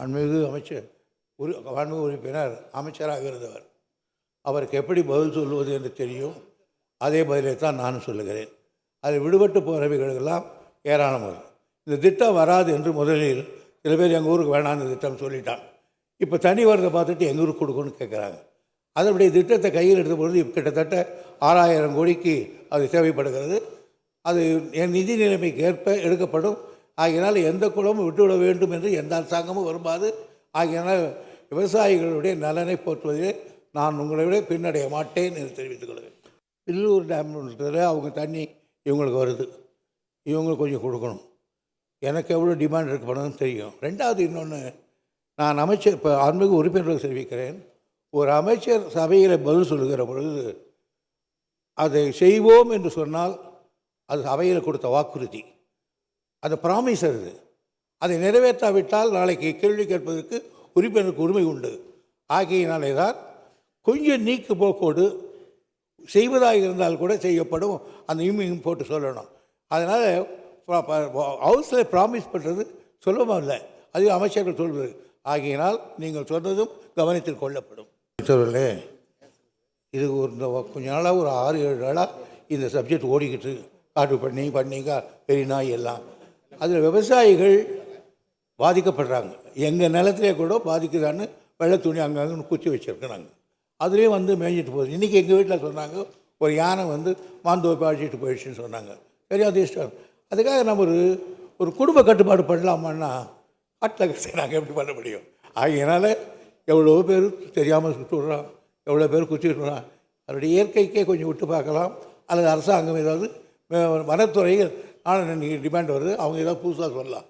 ஆன்மீக அமைச்சர் உரு ஆன்மீக உறுப்பினர் அமைச்சராக இருந்தவர். அவருக்கு எப்படி பதில் சொல்லுவது என்று தெரியும். அதே பதிலை தான் நானும் சொல்லுகிறேன். அதில் விடுபட்டு போகிறவைகளெல்லாம் ஏராளமாக இந்த திட்டம் வராது என்று முதலில் சில பேர் எங்கள் ஊருக்கு வேணாம் இந்த திட்டம் சொல்லிட்டான் இப்போ தனி வரதை பார்த்துட்டு எங்கள் ஊருக்கு கொடுக்கணும்னு கேட்குறாங்க அதனுடைய திட்டத்தை கையில் எடுத்த பொழுது கிட்டத்தட்ட ஆறாயிரம் கோடிக்கு அது தேவைப்படுகிறது. அது என் நிதி நிலைமைக்கு ஏற்ப எடுக்கப்படும் ஆகையினால் எந்த குளமும் விட்டுவிட வேண்டும் என்று எந்த அரசாங்கமும் விரும்பாது. ஆகையினால் விவசாயிகளுடைய நலனை போற்றுவதிலே நான் உங்களை விட பின்னடைய மாட்டேன் என்று தெரிவித்துக் கொள்வேன் பில்லூர் டேம் அவங்க தண்ணி இவங்களுக்கு வருது. இவங்களுக்கு கொஞ்சம் கொடுக்கணும். எனக்கு எவ்வளோ டிமாண்ட் இருக்கப்படுதுன்னு தெரியும். ரெண்டாவது இன்னொன்று நான் அமைச்சர் இப்போ ஆன்மீக உறுப்பினர்கள் தெரிவிக்கிறேன். ஒரு அமைச்சர் சபையில் பதில் சொல்லுகிற பொழுது அதை செய்வோம் என்று சொன்னால் அது சபையில் கொடுத்த வாக்குறுதி. அது ப்ராமிஸ் அது. அதை நிறைவேற்றாவிட்டால் நாளைக்கு கேள்வி கேட்பதற்கு உறுப்பினருக்கு உரிமை உண்டு. ஆகையினாலே தான் கொஞ்சம் நீக்கு போக்கோடு செய்வதாக இருந்தால் கூட செய்யப்படும். அந்த இம்மியும் போட்டு சொல்லணும். அதனால் ஹவுஸில் ப்ராமிஸ் பண்ணுறது சுலபம் இல்லை அது அமைச்சர்கள் சொல்வது. ஆகையினால் நீங்கள் சொன்னதும் கவனத்தில் கொள்ளப்படும். அமைச்சர்களே இது ஒரு கொஞ்ச நாளாக ஒரு ஆறு ஏழு நாளாக இந்த சப்ஜெக்ட் ஓடிக்கிட்டு காட்டு பண்ணி பண்ணிக்கா பெரிய நாய் எல்லாம். அதில் விவசாயிகள் பாதிக்கப்படுறாங்க. எங்கள் நிலத்திலே கூட பாதிக்குதான்னு வெள்ளை துணி அங்கங்கே குச்சி வச்சுருக்கிறாங்க. அதுலேயும் வந்து மேய்ஞ்சிட்டு போகுது. இன்றைக்கி எங்கள் வீட்டில் சொன்னாங்க ஒரு யானை வந்து மாந்தோப்பை அழிச்சிட்டு போயிடுச்சுன்னு சொன்னாங்க. சரி அது இஷ்டம். அதுக்காக நம்ம ஒரு ஒரு குடும்ப கட்டுப்பாடு பண்ணலாமான்னா காட்டில் நாங்கள் எப்படி பண்ண முடியும்? ஆகையினால எவ்வளோ பேர் தெரியாமல் சுட்டுடுறான் எவ்வளோ பேர் குச்சிடுறான் அதனுடைய இயற்கைக்கே கொஞ்சம் விட்டு பார்க்கலாம். அல்லது அரசாங்கம் ஏதாவது அஹ், வனத்துறையில் ஆனால் நீங்கள் டிமாண்ட் வருது. அவங்க ஏதாவது புதுசாக சொல்லலாம்.